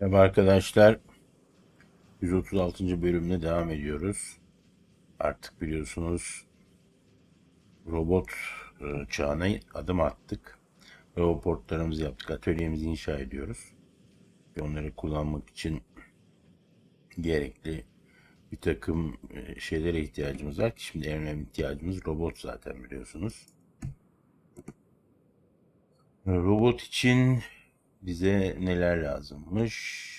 Merhaba arkadaşlar. 136. bölümüne devam ediyoruz. Artık biliyorsunuz robot e, çağına adım attık. Robotlarımızı yaptık. Atölyemizi inşa ediyoruz. Ve Onları kullanmak için gerekli bir takım e, şeylere ihtiyacımız var. Şimdi en önemli ihtiyacımız robot zaten biliyorsunuz. Robot için bize neler lazımmış?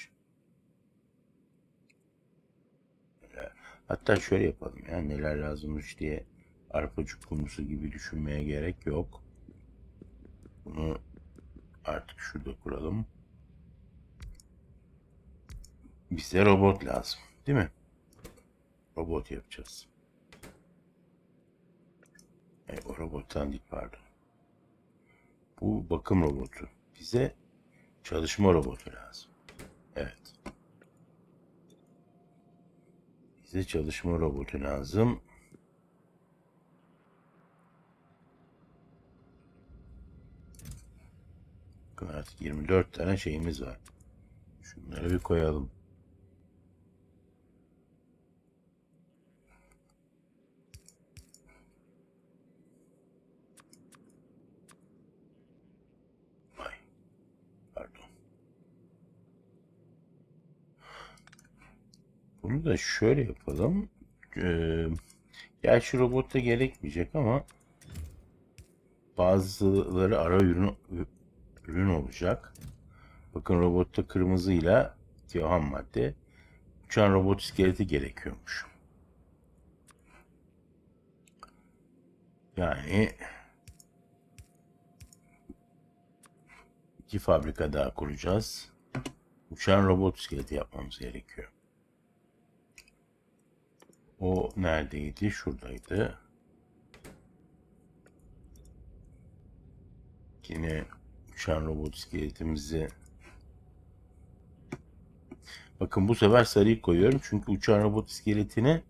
Hatta şöyle yapalım ya neler lazımmış diye arpacık konusu gibi düşünmeye gerek yok. Bunu artık şurada kuralım. Bize robot lazım, değil mi? Robot yapacağız. E, o robottan değil pardon. Bu bakım robotu. Bize çalışma robotu lazım. Evet. Bize çalışma robotu lazım. Artık 24 tane şeyimiz var. Şunları bir koyalım. Ay, pardon. Bunu da şöyle yapalım. Ee, gerçi robotta gerekmeyecek ama bazıları ara ürün ürün olacak. Bakın robotta kırmızıyla diyor ham madde. Uçan robot iskeleti gerekiyormuş. Yani iki fabrika daha kuracağız. Uçan robot iskeleti yapmamız gerekiyor. O neredeydi? Şuradaydı. Yine uçan robot iskeletimizi Bakın bu sefer sarıyı koyuyorum. Çünkü uçan robot iskeletini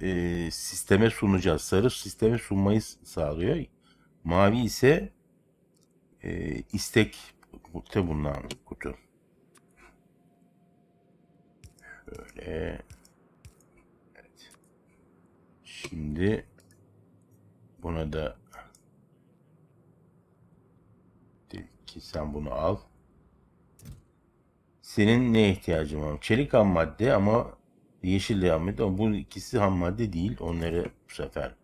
e, sisteme sunacağız. Sarı sisteme sunmayı sağlıyor. Mavi ise e, istek kutu bulunan kutu. Şöyle. Şimdi buna da dedik ki sen bunu al. Senin neye ihtiyacın var? Çelik ham madde ama yeşil ham madde ama bu ikisi ham madde değil. Onları bu sefer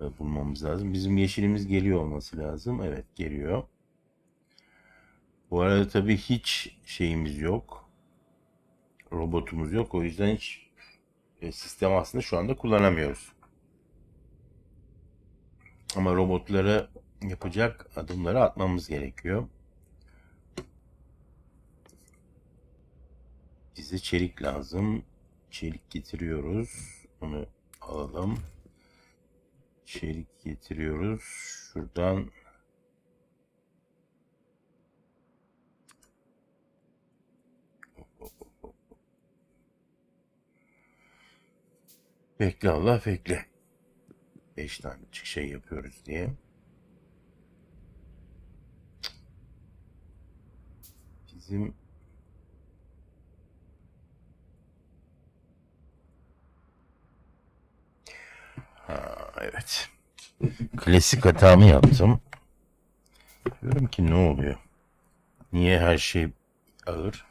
e, bulmamız lazım. Bizim yeşilimiz geliyor olması lazım. Evet geliyor. Bu arada tabii hiç şeyimiz yok. Robotumuz yok. O yüzden hiç e, sistem aslında şu anda kullanamıyoruz. Ama robotları yapacak adımları atmamız gerekiyor. Bize çelik lazım. Çelik getiriyoruz. Bunu alalım. Çelik getiriyoruz. Şuradan Bekle Allah bekle. Beş tane şey yapıyoruz diye. Bizim Ha, evet. Klasik hatamı yaptım. Diyorum ki ne oluyor? Niye her şey ağır?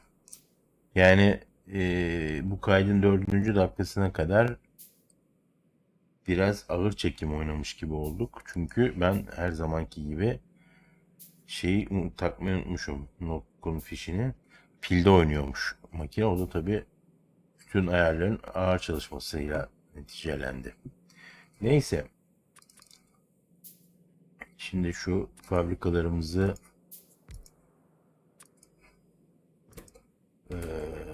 Yani eee, bu kaydın dördüncü dakikasına kadar biraz ağır çekim oynamış gibi olduk. Çünkü ben her zamanki gibi şeyi takmayı unutmuşum. Nokkunun fişini. Pilde oynuyormuş makine. O da tabii bütün ayarların ağır çalışmasıyla neticelendi. Neyse. Şimdi şu fabrikalarımızı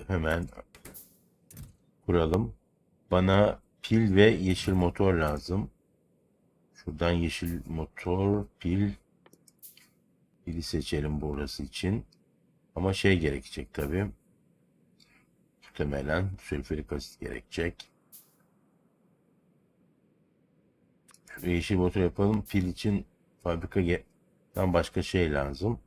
hemen kuralım. Bana pil ve yeşil motor lazım. Şuradan yeşil motor, pil. Pili seçelim burası için. Ama şey gerekecek tabi. Muhtemelen sülfürik asit gerekecek. Şurada yeşil motor yapalım. Pil için fabrikadan başka şey lazım.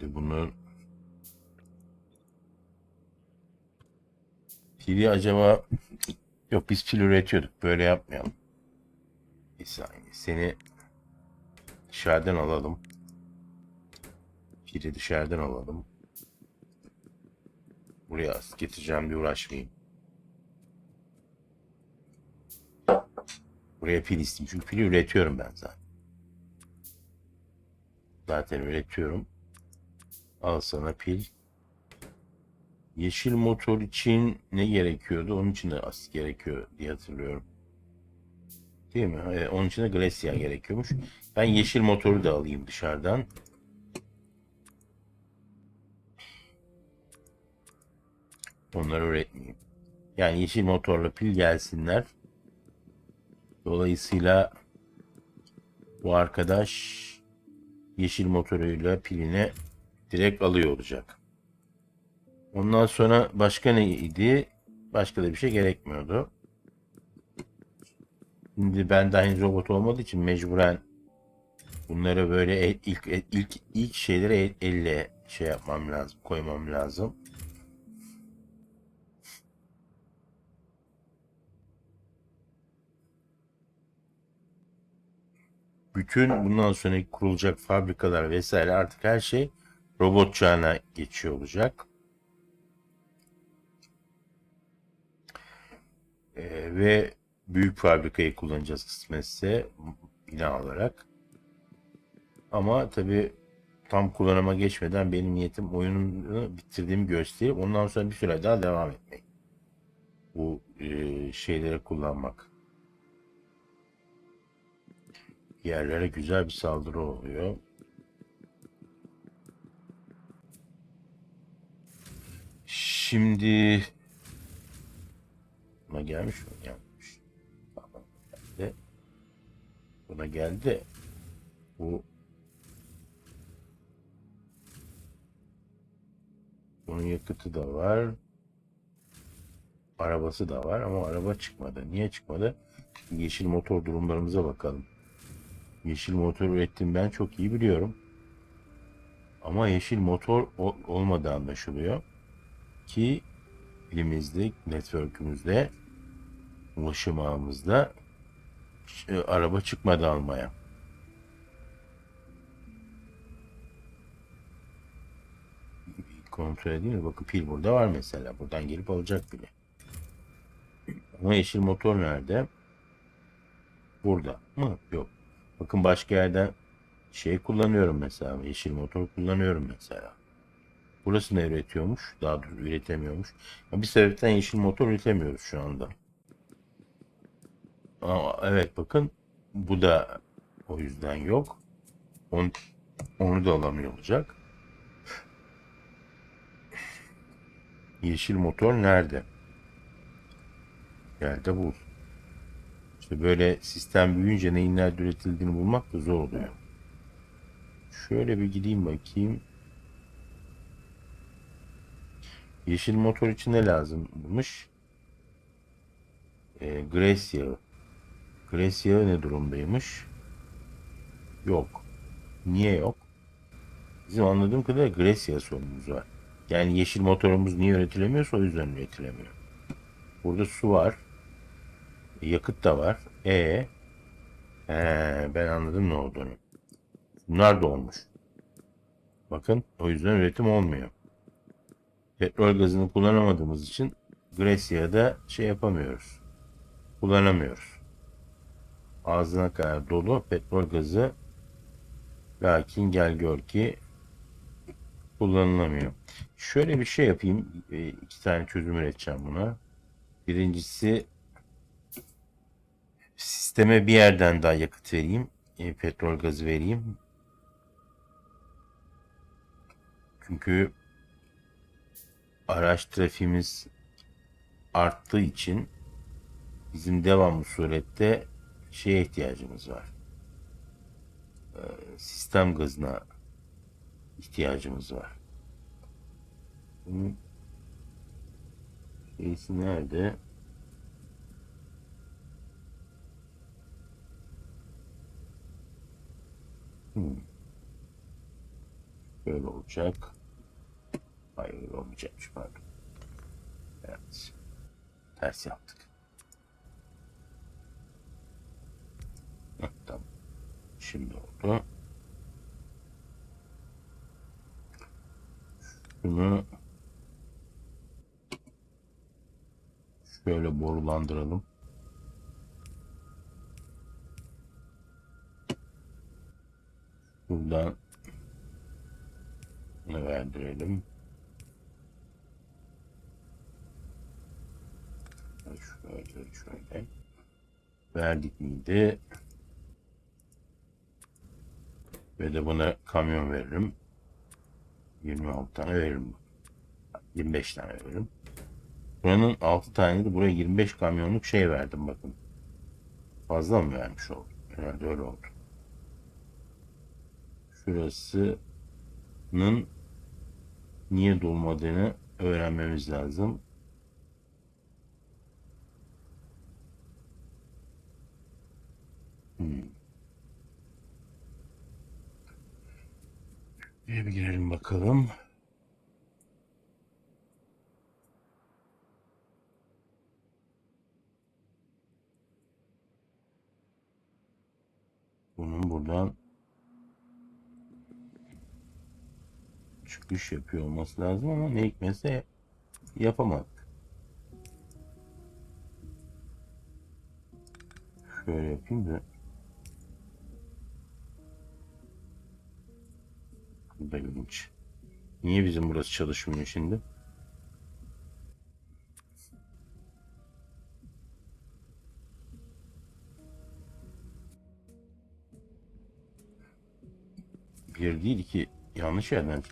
Bunu pili acaba yok biz pil üretiyorduk. Böyle yapmayalım. Bir saniye. Seni dışarıdan alalım. Pili dışarıdan alalım. Buraya getireceğim diye uğraşmayayım. Buraya pil isteyeyim. Çünkü pili üretiyorum ben zaten. Zaten üretiyorum. Al sana pil. Yeşil motor için ne gerekiyordu? Onun için de as gerekiyor diye hatırlıyorum. Değil mi? Evet, onun için de Glacia gerekiyormuş. Ben yeşil motoru da alayım dışarıdan. Onları üretmeyeyim. Yani yeşil motorla pil gelsinler. Dolayısıyla bu arkadaş yeşil motoruyla pilini direkt alıyor olacak. Ondan sonra başka neydi? Başka da bir şey gerekmiyordu. Şimdi ben daha henüz robot olmadığı için mecburen bunları böyle ilk ilk ilk şeyleri el- elle şey yapmam lazım, koymam lazım. bütün bundan sonra kurulacak fabrikalar vesaire artık her şey robot çağına geçiyor olacak. Ee, ve büyük fabrikayı kullanacağız kısmetse bina olarak. Ama tabi tam kullanıma geçmeden benim niyetim oyununu bitirdiğimi gösterip ondan sonra bir süre daha devam etmek. Bu e, şeyleri kullanmak. yerlere güzel bir saldırı oluyor. Şimdi buna gelmiş mi? Gelmiş. Tamam, geldi. Buna geldi. Bu bunun yakıtı da var. Arabası da var ama araba çıkmadı. Niye çıkmadı? Yeşil motor durumlarımıza bakalım. Yeşil motor ürettim ben çok iyi biliyorum. Ama yeşil motor olmadığı anlaşılıyor. Ki elimizde, network'ümüzde, ulaşım ağımızda e, araba çıkmadı almaya. Kontrol edeyim? Bakın pil burada var mesela. Buradan gelip alacak bile. Ama yeşil motor nerede? Burada mı? Yok. Bakın başka yerden şey kullanıyorum mesela. Yeşil motor kullanıyorum mesela. Burası ne üretiyormuş? Daha doğrusu üretemiyormuş. Bir sebepten yeşil motor üretemiyoruz şu anda. Evet bakın bu da o yüzden yok. Onu, onu da alamıyor olacak. Yeşil motor nerede? Gel bul. İşte böyle sistem büyüyünce neyin nerede üretildiğini bulmak da zor oluyor. Şöyle bir gideyim bakayım. Yeşil motor için ne lazımmış? E, Grace yağı. Yağı ne durumdaymış? Yok. Niye yok? Bizim anladığım kadarıyla yağı sorunumuz var. Yani yeşil motorumuz niye üretilemiyorsa o yüzden üretilemiyor. Burada su var. Yakıt da var. E He, ben anladım ne olduğunu. Bunlar da olmuş. Bakın o yüzden üretim olmuyor. Petrol gazını kullanamadığımız için Grecia'da şey yapamıyoruz. Kullanamıyoruz. Ağzına kadar dolu petrol gazı lakin gel gör ki kullanılamıyor. Şöyle bir şey yapayım. E, iki tane çözüm üreteceğim buna. Birincisi sisteme bir yerden daha yakıt vereyim. E, petrol gazı vereyim. Çünkü araç trafiğimiz arttığı için bizim devamlı surette şeye ihtiyacımız var. E, sistem gazına ihtiyacımız var. Bunun şeysi nerede? Hmm. Böyle olacak. Hayır olmayacakmış pardon. Evet. Ters yaptık. Heh, tamam. Şimdi oldu. Şunu şöyle borulandıralım. Buradan bunu verdirelim. Şöyle şöyle. Verdik miydi? Ve de buna kamyon veririm. 26 tane veririm. 25 tane veririm. Buranın 6 tane de buraya 25 kamyonluk şey verdim bakın. Fazla mı vermiş oldum? Herhalde öyle oldu. Şurasının niye dolmadığını öğrenmemiz lazım. Hmm. Bir girelim bakalım. Bunun buradan çıkış yapıyor olması lazım ama ne hikmetse yapamadık. Şöyle yapayım da Bu. Niye bizim burası çalışmıyor şimdi? Bir değil ki yanlış yerden.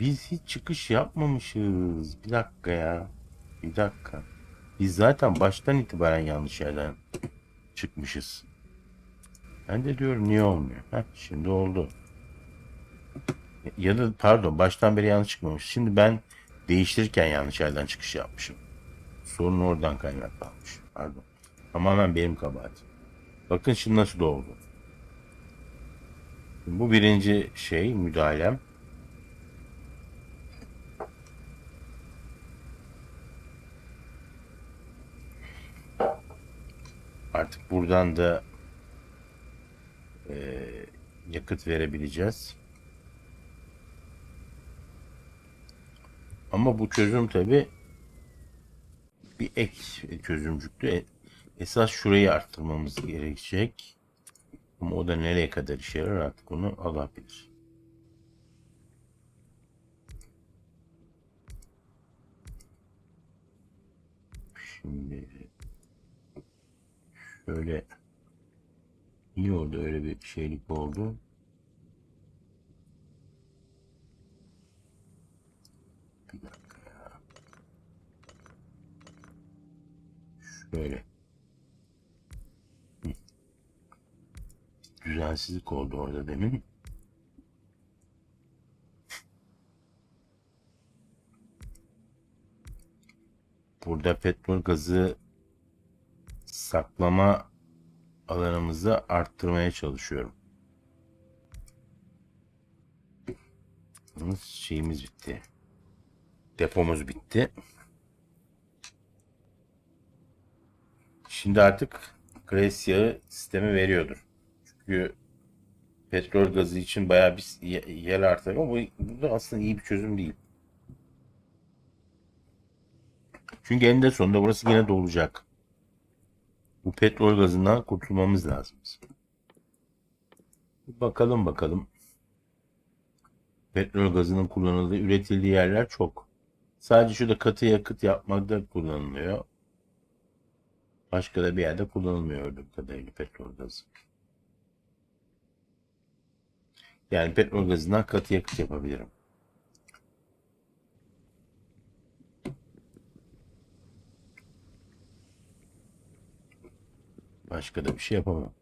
Biz hiç çıkış yapmamışız. Bir dakika ya. Bir dakika. Biz zaten baştan itibaren yanlış yerden çıkmışız. Ben de diyorum niye olmuyor? Heh, şimdi oldu. Ya da pardon baştan beri yanlış çıkmamış. Şimdi ben değiştirirken yanlış yerden çıkış yapmışım. Sorun oradan kaynaklanmış. Pardon. Tamamen benim kabahatim. Bakın şimdi nasıl oldu. Bu birinci şey müdahalem. Artık buradan da eee, yakıt verebileceğiz. Ama bu çözüm tabi bir ek çözümcüktü. E- Esas şurayı arttırmamız gerekecek. Ama o da nereye kadar işe yarar artık onu Allah bilir. Şimdi şöyle iyi oldu öyle bir şeylik oldu. Bir dakika. Şöyle. Düzensizlik oldu orada demin. Burada petrol gazı saklama alanımızı arttırmaya çalışıyorum. Şeyimiz bitti. Depomuz bitti. Şimdi artık Grace yağı sistemi veriyordur. Çünkü petrol gazı için bayağı bir ye- yer artar ama bu, bu da aslında iyi bir çözüm değil. Çünkü eninde sonunda burası yine dolacak. Bu petrol gazından kurtulmamız lazım. Bakalım bakalım. Petrol gazının kullanıldığı, üretildiği yerler çok. Sadece şurada katı yakıt yapmakta kullanılıyor. Başka da bir yerde kullanılmıyor gördüğüm kadarıyla petrol gazı. Yani petrol gazından katı yakıt yapabilirim. Başka da bir şey yapamam.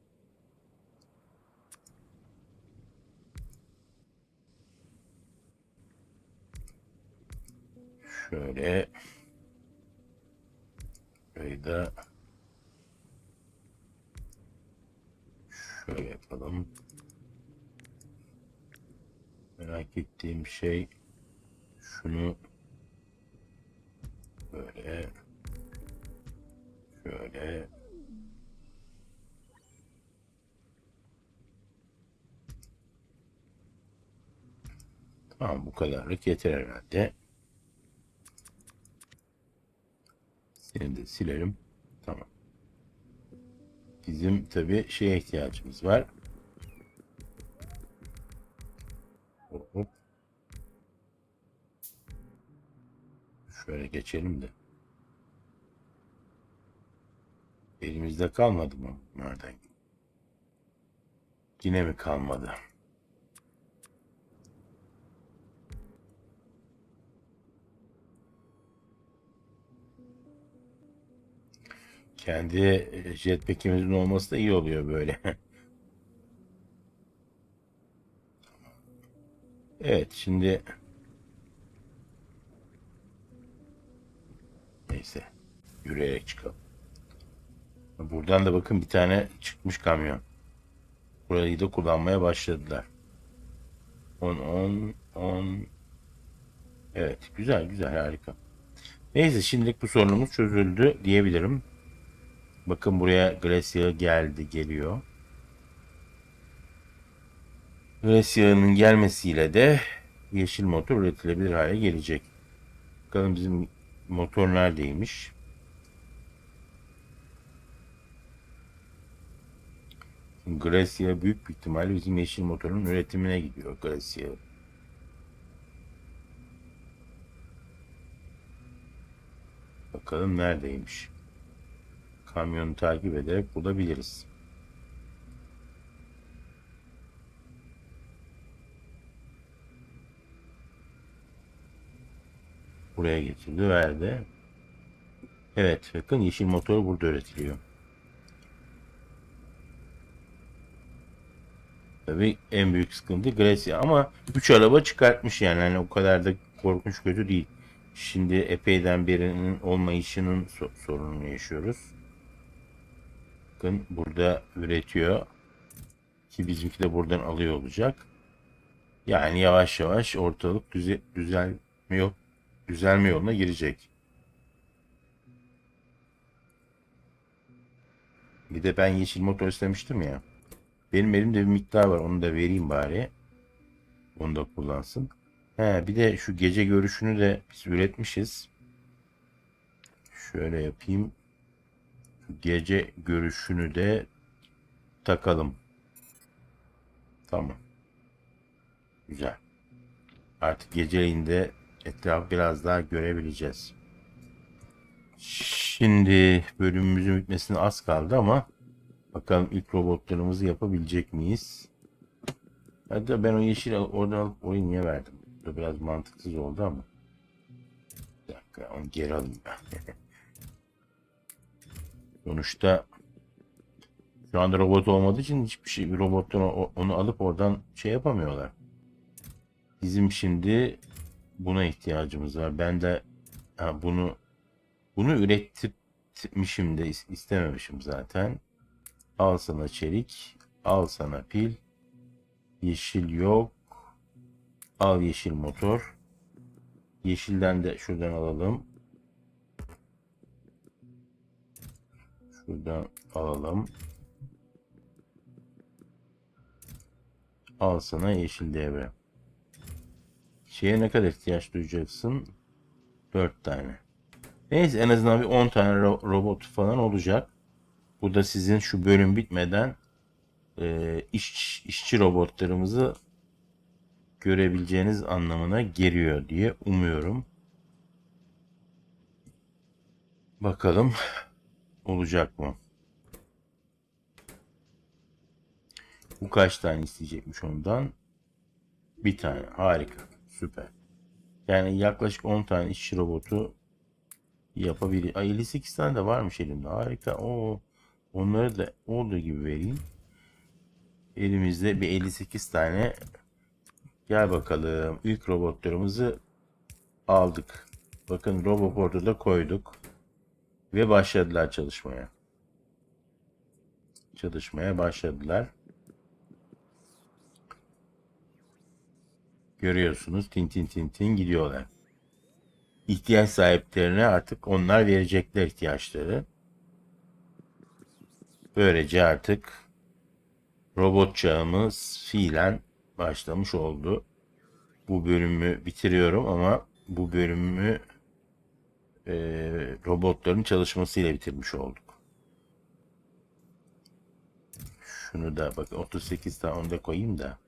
Şöyle şurayı da şöyle yapalım. Merak ettiğim şey şunu böyle şöyle Tamam bu kadarlık yeter herhalde. Seni de silelim. Tamam. Bizim tabi şeye ihtiyacımız var. Hop. Şöyle geçelim de. Elimizde kalmadı mı? Nereden? Yine mi kalmadı? Kendi e, jetpack'imizin olması da iyi oluyor böyle. Evet şimdi neyse yürüyerek çıkalım. Buradan da bakın bir tane çıkmış kamyon. Burayı da kullanmaya başladılar. 10 10 10 Evet güzel güzel harika. Neyse şimdilik bu sorunumuz çözüldü diyebilirim. Bakın buraya Gracia geldi geliyor. Gracia'nın gelmesiyle de yeşil motor üretilebilir hale gelecek. Bakalım bizim motor neredeymiş? Gracia büyük bir ihtimalle bizim yeşil motorun üretimine gidiyor Gracia. Bakalım neredeymiş. Kamyonu takip ederek bulabiliriz. Buraya getirdi verdi. Evet bakın yeşil motor burada üretiliyor. Tabii en büyük sıkıntı Gracia ama 3 araba çıkartmış yani hani o kadar da korkunç kötü değil. Şimdi epeyden birinin olmayışının so- sorununu yaşıyoruz. Bakın burada üretiyor. Ki bizimki de buradan alıyor olacak. Yani yavaş yavaş ortalık düze düzelmiyor düzelme yoluna girecek. Bir de ben yeşil motor istemiştim ya. Benim elimde bir miktar var. Onu da vereyim bari. Onu da kullansın. He, bir de şu gece görüşünü de biz üretmişiz. Şöyle yapayım. Gece görüşünü de takalım. Tamam. Güzel. Artık geceleyin de etrafı biraz daha görebileceğiz. Şimdi bölümümüzün bitmesine az kaldı ama bakalım ilk robotlarımızı yapabilecek miyiz? Hatta ben o yeşil oradan alıp orayı niye verdim? Bu biraz mantıksız oldu ama. Bir dakika onu geri alayım ben. Sonuçta şu anda robot olmadığı için hiçbir şey bir robottan onu alıp oradan şey yapamıyorlar. Bizim şimdi buna ihtiyacımız var. Ben de ha, bunu bunu üretmişim de is- istememişim zaten. Al sana çelik, al sana pil. Yeşil yok. Al yeşil motor. Yeşilden de şuradan alalım. Şuradan alalım. Al sana yeşil devre. Şeye ne kadar ihtiyaç duyacaksın? 4 tane. Neyse en azından bir 10 tane ro- robot falan olacak. Bu da sizin şu bölüm bitmeden e, iş, işçi robotlarımızı görebileceğiniz anlamına geliyor diye umuyorum. Bakalım olacak mı? Bu kaç tane isteyecekmiş ondan? Bir tane. Harika. Süper. Yani yaklaşık 10 tane işçi robotu yapabilir. Ay 58 tane de varmış elimde. Harika. O onları da olduğu gibi vereyim. Elimizde bir 58 tane. Gel bakalım. İlk robotlarımızı aldık. Bakın Roboport'u da koyduk. Ve başladılar çalışmaya. Çalışmaya başladılar. Görüyorsunuz tin tin tin tin gidiyorlar. İhtiyaç sahiplerine artık onlar verecekler ihtiyaçları. Böylece artık robot çağımız fiilen başlamış oldu. Bu bölümü bitiriyorum ama bu bölümü e, robotların çalışmasıyla bitirmiş olduk. Şunu da bak 38 tane onu da koyayım da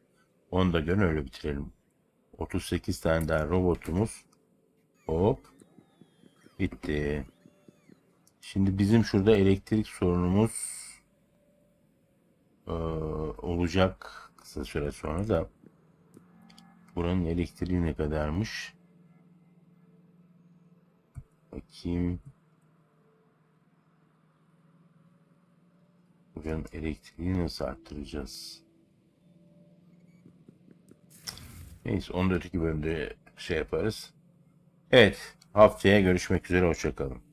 onu da görün öyle bitirelim. 38 tane daha robotumuz hop bitti. Şimdi bizim şurada elektrik sorunumuz e, olacak kısa süre sonra da buranın elektriği ne kadarmış? Bakayım. Buranın elektriğini nasıl arttıracağız? Neyse onu da öteki bölümde şey yaparız. Evet haftaya görüşmek üzere hoşçakalın.